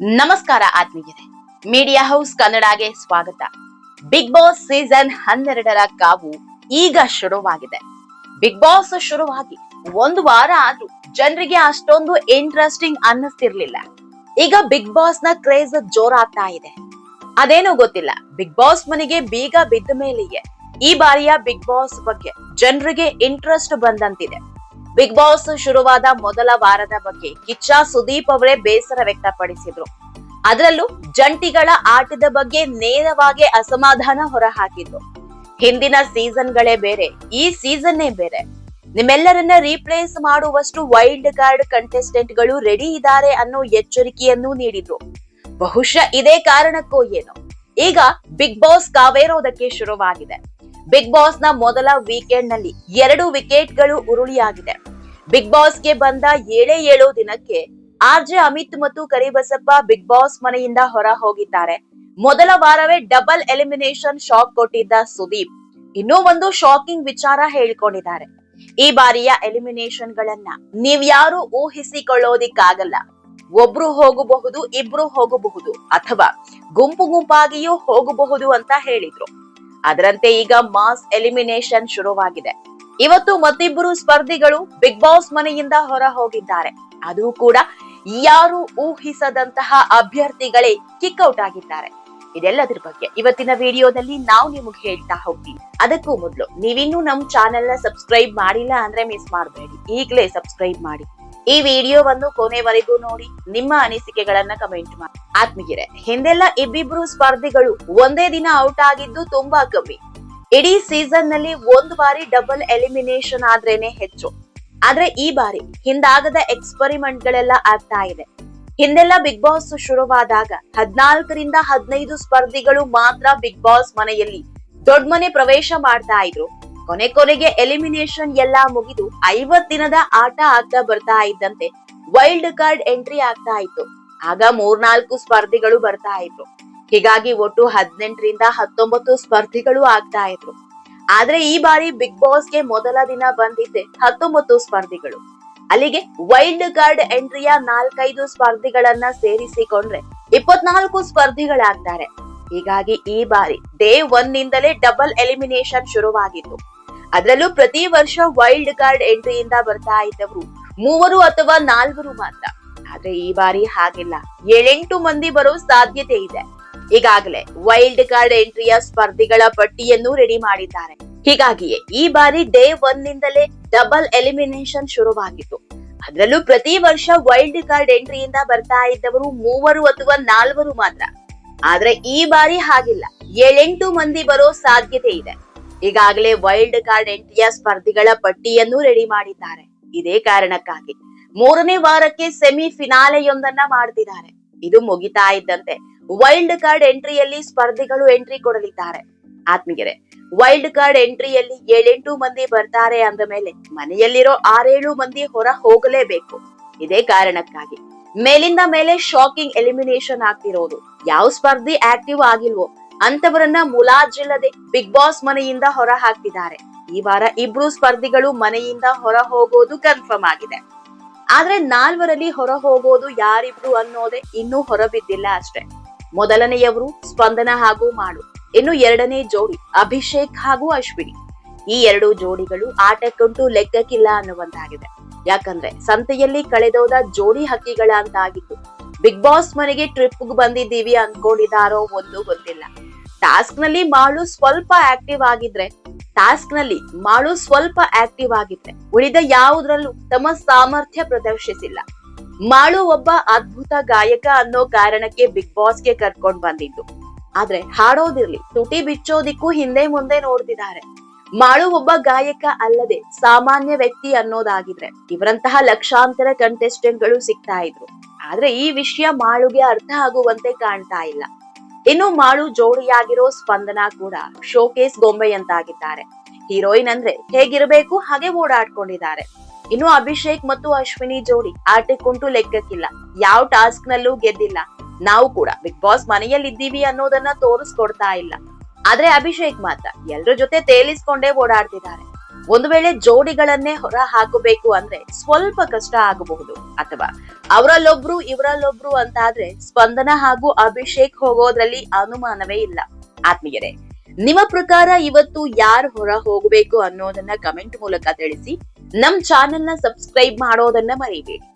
ನಮಸ್ಕಾರ ಆತ್ಮೀಯರೇ media house ಕನ್ನಡಗೆ ಸ್ವಾಗತ. ಬಿಗ್ ಬಾಸ್ ಸೀಸನ್ ಹನ್ನೆರಡರ ಕಾವು ಈಗ ಶುರುವಾಗಿದೆ. ಬಿಗ್ ಬಾಸ್ ಶುರುವಾಗಿ ಒಂದು ವಾರ ಆದ್ರೂ ಜನರಿಗೆ ಅಷ್ಟೊಂದು ಇಂಟ್ರೆಸ್ಟಿಂಗ್ ಅನ್ನಿಸ್ತಿರ್ಲಿಲ್ಲ. ಈಗ ಬಿಗ್ ಬಾಸ್ನ ಕ್ರೇಜ್ ಜೋರಾಗ್ತಾ ಇದೆ. ಅದೇನೋ ಗೊತ್ತಿಲ್ಲ. ಬಿಗ್ ಬಾಸ್ ಮನೆಗೆ ಬೀಗ ಬಿದ್ದ ಮೇಲೆಯೇ ಈ ಬಾರಿಯ ಬಿಗ್ ಬಾಸ್ ಬಗ್ಗೆ ಜನರಿಗೆ ಇಂಟ್ರೆಸ್ಟ್ ಬಂದಂತಿದೆ. ಬಿಗ್ ಬಾಸ್ ಶುರುವಾದ ಮೊದಲ ವಾರದ ಬಗ್ಗೆ ಕಿಚ್ಚ ಸುದೀಪ್ ಅವರೇ ಬೇಸರ ವ್ಯಕ್ತಪಡಿಸಿದ್ರು. ಅದರಲ್ಲೂ ಜಂಟಿಗಳ ಆಟದ ಬಗ್ಗೆ ನೇರವಾಗಿ ಅಸಮಾಧಾನ ಹೊರಹಾಕಿದ್ರು. ಹಿಂದಿನ ಸೀಸನ್ಗಳೇ ಬೇರೆ, ಈ ಸೀಸನ್ನೇ ಬೇರೆ. ನಿಮ್ಮೆಲ್ಲರನ್ನ ರೀಪ್ಲೇಸ್ ಮಾಡುವಷ್ಟು ವೈಲ್ಡ್ ಕಾರ್ಡ್ ಕಂಟೆಸ್ಟೆಂಟ್ಗಳು ರೆಡಿ ಇದ್ದಾರೆ ಅನ್ನೋ ಎಚ್ಚರಿಕೆಯನ್ನು ನೀಡಿದ್ರು. ಬಹುಶಃ ಇದೇ ಕಾರಣಕ್ಕೋ ಏನೋ. ಈಗ ಬಿಗ್ ಬಾಸ್ ಕಾವೇರೋದಕ್ಕೆ ಶುರುವಾಗಿದೆ. ಬಿಗ್ ಬಾಸ್ನ ಮೊದಲ ವೀಕೆಂಡ್ನಲ್ಲಿ ಎರಡು ವಿಕೆಟ್ಗಳು ಉರುಳಿಯಾಗಿದೆ. ಬಿಗ್ ಬಾಸ್ಗೆ ಬಂದ ಏಳೇ ಏಳು ದಿನಕ್ಕೆ ಆರ್ ಜೆ ಅಮಿತ್ ಮತ್ತು ಕರಿಬಸಪ್ಪ ಬಿಗ್ ಬಾಸ್ ಮನೆಯಿಂದ ಹೊರ ಹೋಗಿದ್ದಾರೆ. ಮೊದಲ ವಾರವೇ ಡಬಲ್ ಎಲಿಮಿನೇಷನ್ ಶಾಕ್ ಕೊಟ್ಟಿದ್ದ ಸುದೀಪ್. ಇನ್ನೂ ಒಂದು ಶಾಕಿಂಗ್ ವಿಚಾರ ಹೇಳಿಕೊಂಡಿದ್ದಾರೆ. ಈ ಬಾರಿಯ ಎಲಿಮಿನೇಷನ್ ಗಳನ್ನ ನೀವ್ಯಾರು ಊಹಿಸಿಕೊಳ್ಳೋದಿಕ್ಕಾಗಲ್ಲ. ಒಬ್ರು ಹೋಗಬಹುದು, ಇಬ್ರು ಹೋಗಬಹುದು ಅಥವಾ ಗುಂಪು ಗುಂಪಾಗಿಯೂ ಹೋಗಬಹುದು ಅಂತ ಹೇಳಿದ್ರು. ಅದರಂತೆ ಈಗ ಮಾಸ್ ಎಲಿಮಿನೇಷನ್ ಶುರುವಾಗಿದೆ. ಇವತ್ತು ಮತ್ತಿಬ್ಬರು ಸ್ಪರ್ಧಿಗಳು ಬಿಗ್ ಬಾಸ್ ಮನೆಯಿಂದ ಹೊರ ಹೋಗಿದ್ದಾರೆ ಅದು ಕೂಡ ಯಾರು ಊಹಿಸದಂತಹ ಅಭ್ಯರ್ಥಿಗಳೇ ಕಿಕ್ಔಟ್ ಆಗಿದ್ದಾರೆ. ಇದೆಲ್ಲದರ ಬಗ್ಗೆ ಇವತ್ತಿನ ವಿಡಿಯೋದಲ್ಲಿ ನಾವು ನಿಮಗೆ ಹೇಳ್ತಾ ಹೋಗ್ತೀವಿ. ಅದಕ್ಕೂ ಮೊದಲು ನೀವಿನ್ನೂ ನಮ್ ಚಾನೆಲ್ನ ಸಬ್ಸ್ಕ್ರೈಬ್ ಮಾಡಿಲ್ಲ ಅಂದ್ರೆ ಮಿಸ್ ಮಾಡಬೇಡಿ. ಈಗಲೇ ಸಬ್ಸ್ಕ್ರೈಬ್ ಮಾಡಿ. ಈ ವಿಡಿಯೋವನ್ನು ಕೊನೆವರೆಗೂ ನೋಡಿ, ನಿಮ್ಮ ಅನಿಸಿಕೆಗಳನ್ನ ಕಮೆಂಟ್ ಮಾಡಿ. ಆತ್ಮಗಿರೆ ಹಿಂದೆಲ್ಲ ಇಬ್ಬಿಬ್ರು ಸ್ಪರ್ಧಿಗಳು ಒಂದೇ ದಿನ ಔಟ್ ಆಗಿದ್ದು ತುಂಬಾ ಕಮ್ಮಿ. ಇಡೀ ಸೀಸನ್ನಲ್ಲಿ ಒಂದು ಬಾರಿ ಡಬಲ್ ಎಲಿಮಿನೇಷನ್ ಆದ್ರೇನೆ ಹೆಚ್ಚು. ಆದ್ರೆ ಈ ಬಾರಿ ಹಿಂದಾಗದ ಎಕ್ಸ್ಪರಿಮೆಂಟ್ ಗಳೆಲ್ಲ ಆಗ್ತಾ ಇದೆ. ಹಿಂದೆಲ್ಲ ಬಿಗ್ ಬಾಸ್ ಶುರುವಾದಾಗ ಹದ್ನಾಲ್ಕರಿಂದ ಹದಿನೈದು ಸ್ಪರ್ಧಿಗಳು ಮಾತ್ರ ಬಿಗ್ ಬಾಸ್ ಮನೆಯಲ್ಲಿ ದೊಡ್ಡ ಮನೆ ಪ್ರವೇಶ ಮಾಡ್ತಾ ಇದ್ರು. ಕೊನೆ ಕೊನೆಗೆ ಎಲಿಮಿನೇಷನ್ ಎಲ್ಲ ಮುಗಿದು ಐವತ್ ದಿನದ ಆಟ ಆಗ್ತಾ ಬರ್ತಾ ಇದ್ದಂತೆ ವೈಲ್ಡ್ ಕಾರ್ಡ್ ಎಂಟ್ರಿ ಆಗ್ತಾ ಇತ್ತು. ಆಗ ಮೂರ್ನಾಲ್ಕು ಸ್ಪರ್ಧಿಗಳು ಬರ್ತಾ ಇದ್ರು. ಹೀಗಾಗಿ ಒಟ್ಟು ಹದಿನೆಂಟರಿಂದ ಹತ್ತೊಂಬತ್ತು ಸ್ಪರ್ಧಿಗಳು ಆಗ್ತಾ ಇದ್ರು. ಆದ್ರೆ ಈ ಬಾರಿ ಬಿಗ್ ಬಾಸ್ಗೆ ಮೊದಲ ದಿನ ಬಂದಿದ್ದೆ ಹತ್ತೊಂಬತ್ತು ಸ್ಪರ್ಧಿಗಳು. ಅಲ್ಲಿಗೆ ವೈಲ್ಡ್ ಕಾರ್ಡ್ ಎಂಟ್ರಿಯ ನಾಲ್ಕೈದು ಸ್ಪರ್ಧಿಗಳನ್ನ ಸೇರಿಸಿಕೊಂಡ್ರೆ ಇಪ್ಪತ್ನಾಲ್ಕು ಸ್ಪರ್ಧಿಗಳಾಗ್ತಾರೆ. ಹೀಗಾಗಿ ಈ ಬಾರಿ ಡೇ ಒನ್ ನಿಂದಲೇ ಡಬಲ್ ಎಲಿಮಿನೇಷನ್ ಶುರುವಾಗಿತ್ತು. ಅದರಲ್ಲೂ ಪ್ರತಿ ವರ್ಷ ವೈಲ್ಡ್ ಕಾರ್ಡ್ ಎಂಟ್ರಿಯಿಂದ ಬರ್ತಾ ಇದ್ದವರು ಮೂವರು ಅಥವಾ ನಾಲ್ವರು ಮಾತ್ರ. ಆದ್ರೆ ಈ ಬಾರಿ ಹಾಗಿಲ್ಲ. ಏಳೆಂಟು ಮಂದಿ ಬರೋ ಸಾಧ್ಯತೆ ಇದೆ. ಈಗಾಗಲೇ ವೈಲ್ಡ್ ಕಾರ್ಡ್ ಎಂಟ್ರಿಯ ಸ್ಪರ್ಧಿಗಳ ಪಟ್ಟಿಯನ್ನು ರೆಡಿ ಮಾಡಿದ್ದಾರೆ. ಹೀಗಾಗಿಯೇ ಈ ಬಾರಿ ಡೇ ಒನ್ ನಿಂದಲೇ ಡಬಲ್ ಎಲಿಮಿನೇಷನ್ ಶುರುವಾಗಿತ್ತು. ಅದರಲ್ಲೂ ಪ್ರತಿ ವರ್ಷ ವೈಲ್ಡ್ ಕಾರ್ಡ್ ಎಂಟ್ರಿಯಿಂದ ಬರ್ತಾ ಇದ್ದವರು ಮೂವರು ಅಥವಾ ನಾಲ್ವರು ಮಾತ್ರ. ಆದ್ರೆ ಈ ಬಾರಿ ಹಾಗಿಲ್ಲ. ಏಳೆಂಟು ಮಂದಿ ಬರೋ ಸಾಧ್ಯತೆ ಇದೆ. ಈಗಾಗಲೇ ವೈಲ್ಡ್ ಕಾರ್ಡ್ ಎಂಟ್ರಿಯ ಸ್ಪರ್ಧಿಗಳ ಪಟ್ಟಿಯನ್ನು ರೆಡಿ ಮಾಡಿದ್ದಾರೆ. ಇದೇ ಕಾರಣಕ್ಕಾಗಿ ಮೂರನೇ ವಾರಕ್ಕೆ ಸೆಮಿ ಫಿನಾಲೆಯೊಂದನ್ನ ಮಾಡ್ತಿದ್ದಾರೆ. ಇದು ಮುಗಿತಾ ಇದ್ದಂತೆ ವೈಲ್ಡ್ ಕಾರ್ಡ್ ಎಂಟ್ರಿಯಲ್ಲಿ ಸ್ಪರ್ಧಿಗಳು ಎಂಟ್ರಿ ಕೊಡಲಿದ್ದಾರೆ. ಆತ್ಮಿಗೆರೆ ವೈಲ್ಡ್ ಕಾರ್ಡ್ ಎಂಟ್ರಿಯಲ್ಲಿ ಏಳೆಂಟು ಮಂದಿ ಬರ್ತಾರೆ ಅಂದ ಮೇಲೆ ಮನೆಯಲ್ಲಿರೋ ಆರೇಳು ಮಂದಿ ಹೊರ ಹೋಗಲೇಬೇಕು. ಇದೇ ಕಾರಣಕ್ಕಾಗಿ ಮೇಲಿಂದ ಮೇಲೆ ಶಾಕಿಂಗ್ ಎಲಿಮಿನೇಷನ್ ಆಗ್ತಿರೋದು. ಯಾವ ಸ್ಪರ್ಧಿ ಆಕ್ಟಿವ್ ಆಗಿಲ್ವೋ ಅಂತವರನ್ನ ಮುಲಾಜಿಲ್ಲದೆ ಬಿಗ್ ಬಾಸ್ ಮನೆಯಿಂದ ಹೊರ ಹಾಕ್ತಿದ್ದಾರೆ. ಈ ವಾರ ಇಬ್ರು ಸ್ಪರ್ಧಿಗಳು ಮನೆಯಿಂದ ಹೊರ ಹೋಗೋದು ಕನ್ಫರ್ಮ್ ಆಗಿದೆ. ಆದ್ರೆ ನಾಲ್ವರಲ್ಲಿ ಹೊರ ಹೋಗೋದು ಯಾರಿಬ್ರು ಅನ್ನೋದೇ ಇನ್ನೂ ಹೊರಬಿದ್ದಿಲ್ಲ ಅಷ್ಟೇ. ಮೊದಲನೆಯವರು ಸ್ಪಂದನ ಹಾಗೂ ಮಾಡು. ಇನ್ನು ಎರಡನೇ ಜೋಡಿ ಅಭಿಷೇಕ್ ಹಾಗೂ ಅಶ್ವಿನಿ. ಈ ಎರಡು ಜೋಡಿಗಳು ಆಟಕ್ಕಂತೂ ಲೆಕ್ಕಕ್ಕಿಲ್ಲ ಅನ್ನುವಂತಾಗಿದೆ. ಯಾಕಂದ್ರೆ ಸಂತೆಯಲ್ಲಿ ಕಳೆದೋದ ಜೋಡಿ ಹಕ್ಕಿಗಳ ಅಂತ ಆಗಿತ್ತು ಬಿಗ್ ಬಾಸ್ ಮನೆಗೆ ಟ್ರಿಪ್ ಬಂದಿದ್ದೀವಿ ಅನ್ಕೊಂಡಿದಾರೋ ಒಂದು ಗೊತ್ತಿಲ್ಲ. ಟಾಸ್ಕ್ನಲ್ಲಿ ಮಾಳು ಸ್ವಲ್ಪ ಆಕ್ಟಿವ್ ಆಗಿದ್ರೆ ಟಾಸ್ಕ್ನಲ್ಲಿ ಮಾಳು ಸ್ವಲ್ಪ ಆಕ್ಟಿವ್ ಆಗಿದ್ರೆ ಉಳಿದ ಯಾವುದ್ರಲ್ಲೂ ತಮ್ಮ ಸಾಮರ್ಥ್ಯ ಪ್ರದರ್ಶಿಸಿಲ್ಲ. ಮಾಳು ಒಬ್ಬ ಅದ್ಭುತ ಗಾಯಕ ಅನ್ನೋ ಕಾರಣಕ್ಕೆ ಬಿಗ್ ಬಾಸ್ಗೆ ಕರ್ಕೊಂಡ್ ಬಂದಿದ್ದು. ಆದ್ರೆ ಹಾಡೋದಿರ್ಲಿ, ತುಟಿ ಬಿಚ್ಚೋದಿಕ್ಕೂ ಹಿಂದೆ ಮುಂದೆ ನೋಡ್ತಿದ್ದಾರೆ. ಮಾಳು ಒಬ್ಬ ಗಾಯಕ ಅಲ್ಲದೆ ಸಾಮಾನ್ಯ ವ್ಯಕ್ತಿ ಅನ್ನೋದಾಗಿದ್ರೆ ಇವರಂತಹ ಲಕ್ಷಾಂತರ ಕಂಟೆಸ್ಟೆಂಟ್ಗಳು ಸಿಗ್ತಾ ಇದ್ರು. ಆದ್ರೆ ಈ ವಿಷಯ ಮಾಳುಗೆ ಅರ್ಥ ಆಗುವಂತೆ ಕಾಣ್ತಾ ಇಲ್ಲ. ಇನ್ನು ಮಾಳು ಜೋಡಿಯಾಗಿರೋ ಸ್ಪಂದನ ಕೂಡ ಶೋಕೇಸ್ ಗೊಂಬೆಯಂತಾಗಿದ್ದಾರೆ. ಹೀರೋಯಿನ್ ಅಂದ್ರೆ ಹೇಗಿರಬೇಕು, ಹಾಗೆ ಓಡಾಡ್ಕೊಂಡಿದ್ದಾರೆ. ಇನ್ನು ಅಭಿಷೇಕ್ ಮತ್ತು ಅಶ್ವಿನಿ ಜೋಡಿ ಆಟಕ್ಕುಂಟು ಲೆಕ್ಕಕ್ಕಿಲ್ಲ. ಯಾವ ಟಾಸ್ಕ್ ನಲ್ಲೂ ಗೆದ್ದಿಲ್ಲ. ನಾವು ಕೂಡ ಬಿಗ್ ಬಾಸ್ ಮನೆಯಲ್ಲಿದ್ದೀವಿ ಅನ್ನೋದನ್ನ ತೋರಿಸ್ಕೊಡ್ತಾ ಇಲ್ಲ. ಆದ್ರೆ ಅಭಿಷೇಕ್ ಮಾತ್ರ ಎಲ್ರ ಜೊತೆ ತೇಲಿಸ್ಕೊಂಡೇ ಓಡಾಡ್ತಿದ್ದಾರೆ. ಒಂದು ವೇಳೆ ಜೋಡಿಗಳನ್ನೇ ಹೊರ ಹಾಕಬೇಕು ಅಂದ್ರೆ ಸ್ವಲ್ಪ ಕಷ್ಟ ಆಗಬಹುದು. ಅಥವಾ ಅವರಲ್ಲೊಬ್ರು ಇವರಲ್ಲೊಬ್ರು ಅಂತಾದ್ರೆ ಸ್ಪಂದನ ಹಾಗೂ ಅಭಿಷೇಕ್ ಹೋಗೋದ್ರಲ್ಲಿ ಅನುಮಾನವೇ ಇಲ್ಲ. ಆತ್ಮೀಯರೇ, ನಿಮ್ಮ ಪ್ರಕಾರ ಇವತ್ತು ಯಾರು ಹೊರ ಹೋಗಬೇಕು ಅನ್ನೋದನ್ನ ಕಮೆಂಟ್ ಮೂಲಕ ತಿಳಿಸಿ ನಮ್ ಚಾನೆಲ್ನ ಸಬ್ಸ್ಕ್ರೈಬ್ ಮಾಡೋದನ್ನ ಮರಿಬೇಡಿ.